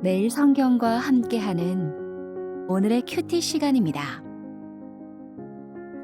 매일 성경과 함께하는 오늘의 큐티 시간입니다.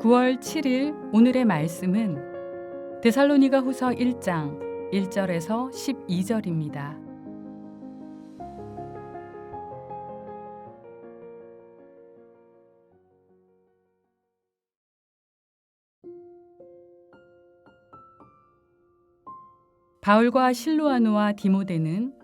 9월 7일 오늘의 말씀은 데살로니가 후서 1장 1절에서 12절입니다. 바울과 실로아노와 디모데는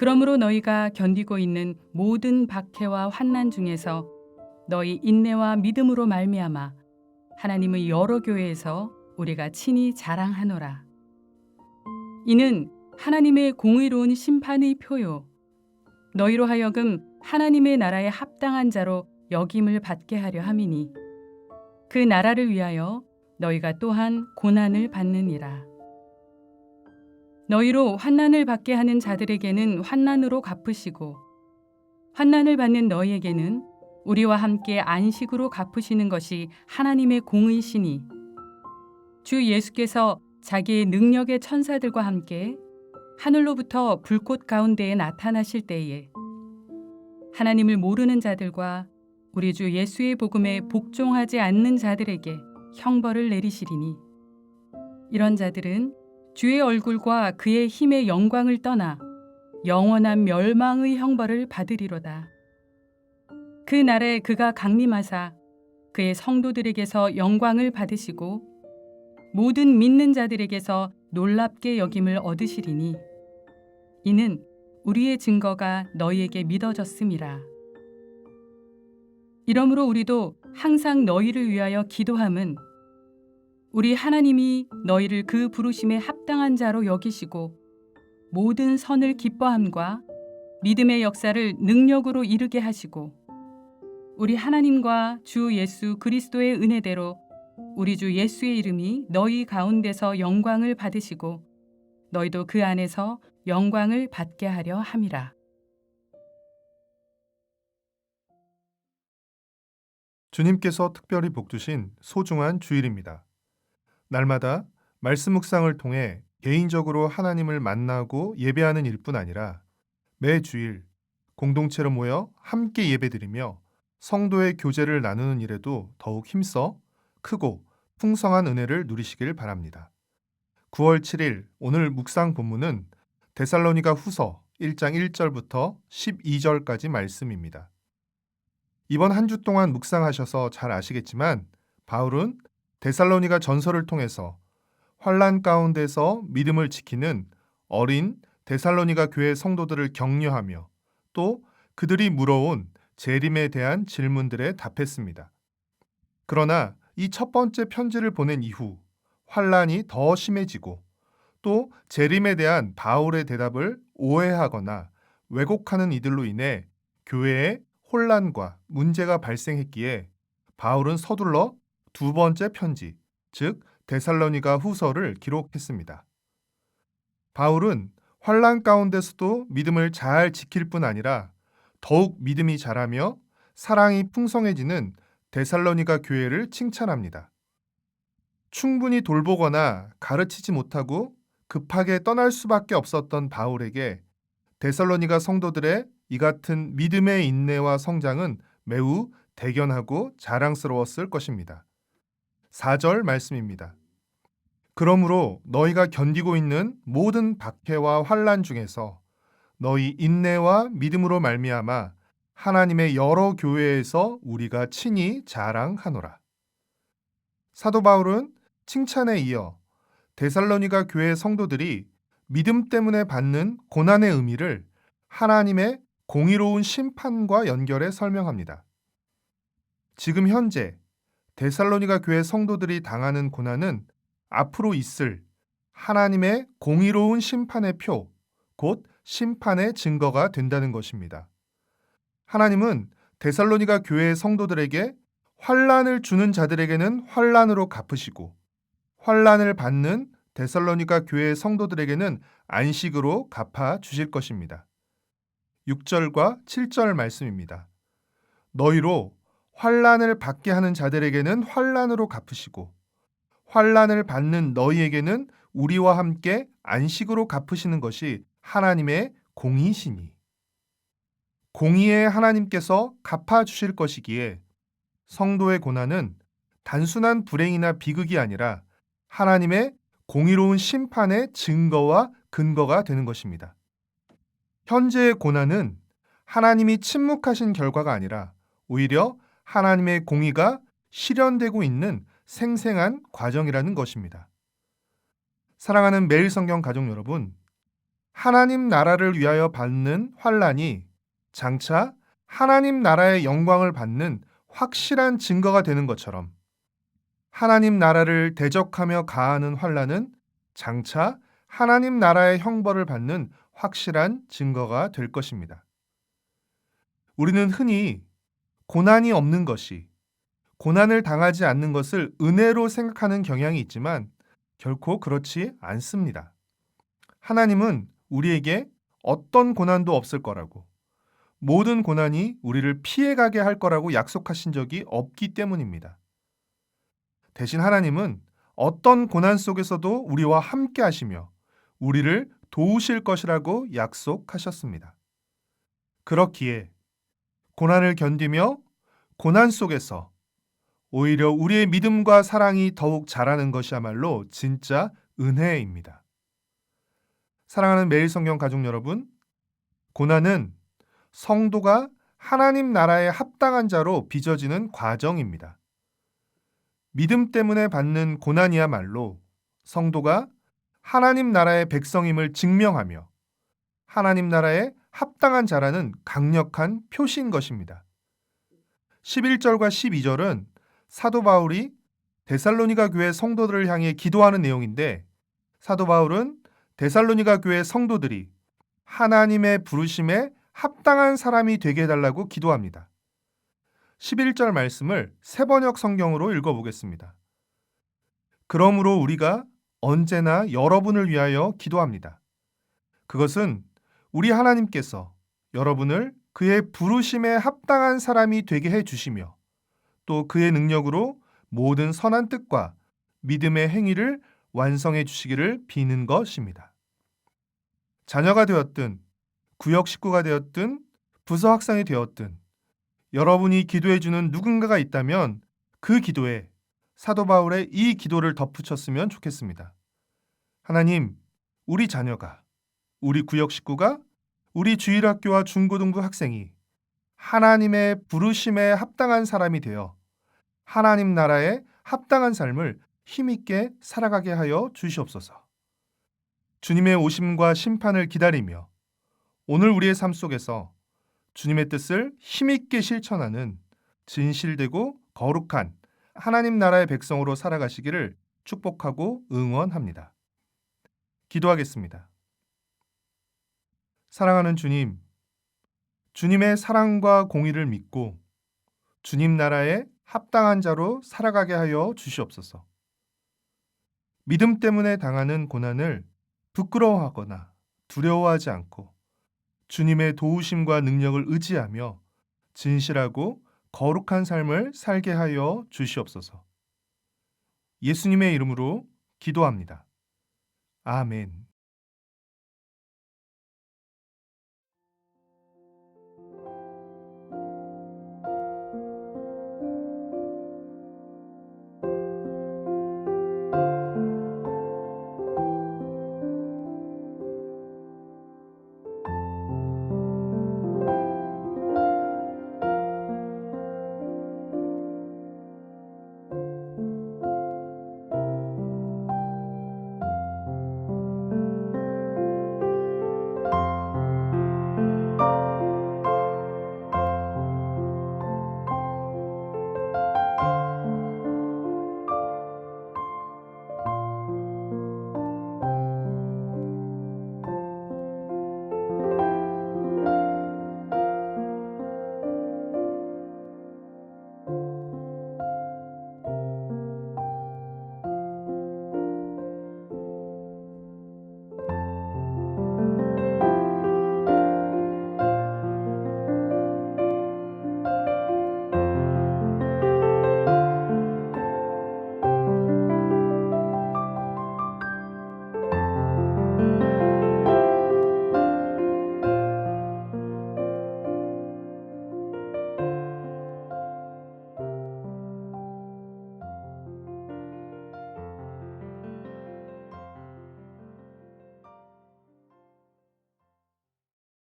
그러므로 너희가 견디고 있는 모든 박해와 환난 중에서 너희 인내와 믿음으로 말미암아 하나님의 여러 교회에서 우리가 친히 자랑하노라. 이는 하나님의 공의로운 심판의 표요. 너희로 하여금 하나님의 나라에 합당한 자로 역임을 받게 하려 함이니 그 나라를 위하여 너희가 또한 고난을 받느니라. 너희로 환난을 받게 하는 자들에게는 환난으로 갚으시고 환난을 받는 너희에게는 우리와 함께 안식으로 갚으시는 것이 하나님의 공의시니 주 예수께서 자기의 능력의 천사들과 함께 하늘로부터 불꽃 가운데에 나타나실 때에 하나님을 모르는 자들과 우리 주 예수의 복음에 복종하지 않는 자들에게 형벌을 내리시리니 이런 자들은 주의 얼굴과 그의 힘의 영광을 떠나 영원한 멸망의 형벌을 받으리로다. 그 날에 그가 강림하사 그의 성도들에게서 영광을 받으시고 모든 믿는 자들에게서 놀랍게 여김을 얻으시리니 이는 우리의 증거가 너희에게 믿어졌음이라. 이러므로 우리도 항상 너희를 위하여 기도함은 우리 하나님이 너희를 그 부르심에 합당한 자로 여기시고 모든 선을 기뻐함과 믿음의 역사를 능력으로 이루게 하시고 우리 하나님과 주 예수 그리스도의 은혜대로 우리 주 예수의 이름이 너희 가운데서 영광을 받으시고 너희도 그 안에서 영광을 받게 하려 함이라. 주님께서 특별히 복주신 소중한 주일입니다. 날마다 말씀 묵상을 통해 개인적으로 하나님을 만나고 예배하는 일뿐 아니라 매 주일 공동체로 모여 함께 예배드리며 성도의 교제를 나누는 일에도 더욱 힘써 크고 풍성한 은혜를 누리시길 바랍니다. 9월 7일 오늘 묵상 본문은 데살로니가 후서 1장 1절부터 12절까지 말씀입니다. 이번 한 주 동안 묵상하셔서 잘 아시겠지만 바울은 데살로니가 전설을 통해서 환란 가운데서 믿음을 지키는 어린 데살로니가 교회 성도들을 격려하며 또 그들이 물어온 재림에 대한 질문들에 답했습니다. 그러나 이 첫 번째 편지를 보낸 이후 환란이 더 심해지고 또 재림에 대한 바울의 대답을 오해하거나 왜곡하는 이들로 인해 교회에 혼란과 문제가 발생했기에 바울은 서둘러 두 번째 편지, 즉 데살로니가 후서를 기록했습니다. 바울은 환란 가운데서도 믿음을 잘 지킬 뿐 아니라 더욱 믿음이 자라며 사랑이 풍성해지는 데살로니가 교회를 칭찬합니다. 충분히 돌보거나 가르치지 못하고 급하게 떠날 수밖에 없었던 바울에게 데살로니가 성도들의 이 같은 믿음의 인내와 성장은 매우 대견하고 자랑스러웠을 것입니다. 4절 말씀입니다. 그러므로 너희가 견디고 있는 모든 박해와 환란 중에서 너희 인내와 믿음으로 말미암아 하나님의 여러 교회에서 우리가 친히 자랑하노라. 사도 바울은 칭찬에 이어 데살로니가 교회 성도들이 믿음 때문에 받는 고난의 의미를 하나님의 공의로운 심판과 연결해 설명합니다. 지금 현재 데살로니가 교회 성도들이 당하는 고난은 앞으로 있을 하나님의 공의로운 심판의 표, 곧 심판의 증거가 된다는 것입니다. 하나님은 데살로니가 교회 성도들에게 환란을 주는 자들에게는 환란으로 갚으시고 환란을 받는 데살로니가 교회 성도들에게는 안식으로 갚아 주실 것입니다. 6절과 7절 말씀입니다. 너희로 환란을 받게 하는 자들에게는 환란으로 갚으시고 환란을 받는 너희에게는 우리와 함께 안식으로 갚으시는 것이 하나님의 공의시니 공의의 하나님께서 갚아 주실 것이기에 성도의 고난은 단순한 불행이나 비극이 아니라 하나님의 공의로운 심판의 증거와 근거가 되는 것입니다. 현재의 고난은 하나님이 침묵하신 결과가 아니라 오히려 하나님의 공의가 실현되고 있는 생생한 과정이라는 것입니다. 사랑하는 매일 성경 가족 여러분, 하나님 나라를 위하여 받는 환란이 장차 하나님 나라의 영광을 받는 확실한 증거가 되는 것처럼 하나님 나라를 대적하며 가하는 환란은 장차 하나님 나라의 형벌을 받는 확실한 증거가 될 것입니다. 우리는 흔히 고난이 없는 것이 고난을 당하지 않는 것을 은혜로 생각하는 경향이 있지만 결코 그렇지 않습니다. 하나님은 우리에게 어떤 고난도 없을 거라고 모든 고난이 우리를 피해가게 할 거라고 약속하신 적이 없기 때문입니다. 대신 하나님은 어떤 고난 속에서도 우리와 함께 하시며 우리를 도우실 것이라고 약속하셨습니다. 그렇기에 고난을 견디며 고난 속에서 오히려 우리의 믿음과 사랑이 더욱 자라는 것이야말로 진짜 은혜입니다. 사랑하는 매일 성경 가족 여러분, 고난은 성도가 하나님 나라에 합당한 자로 빚어지는 과정입니다. 믿음 때문에 받는 고난이야말로 성도가 하나님 나라의 백성임을 증명하며 하나님 나라에 합당한 자라는 강력한 표시인 것입니다. 11절과 12절은 사도 바울이 데살로니가 교회 성도들을 향해 기도하는 내용인데 사도 바울은 데살로니가 교회 성도들이 하나님의 부르심에 합당한 사람이 되게 해달라고 기도합니다. 11절 말씀을 세번역 성경으로 읽어보겠습니다. 그러므로 우리가 언제나 여러분을 위하여 기도합니다. 그것은 우리 하나님께서 여러분을 그의 부르심에 합당한 사람이 되게 해 주시며 또 그의 능력으로 모든 선한 뜻과 믿음의 행위를 완성해 주시기를 비는 것입니다. 자녀가 되었든 구역 식구가 되었든 부서 학생이 되었든 여러분이 기도해 주는 누군가가 있다면 그 기도에 사도 바울의 이 기도를 덧붙였으면 좋겠습니다. 하나님, 우리 자녀가, 우리 구역 식구가, 우리 주일 학교와 중고등부 학생이 하나님의 부르심에 합당한 사람이 되어 하나님 나라에 합당한 삶을 힘있게 살아가게 하여 주시옵소서. 주님의 오심과 심판을 기다리며 오늘 우리의 삶 속에서 주님의 뜻을 힘있게 실천하는 진실되고 거룩한 하나님 나라의 백성으로 살아가시기를 축복하고 응원합니다. 기도하겠습니다. 사랑하는 주님, 주님의 사랑과 공의를 믿고 주님 나라에 합당한 자로 살아가게 하여 주시옵소서. 믿음 때문에 당하는 고난을 부끄러워하거나 두려워하지 않고 주님의 도우심과 능력을 의지하며 진실하고 거룩한 삶을 살게 하여 주시옵소서. 예수님의 이름으로 기도합니다. 아멘.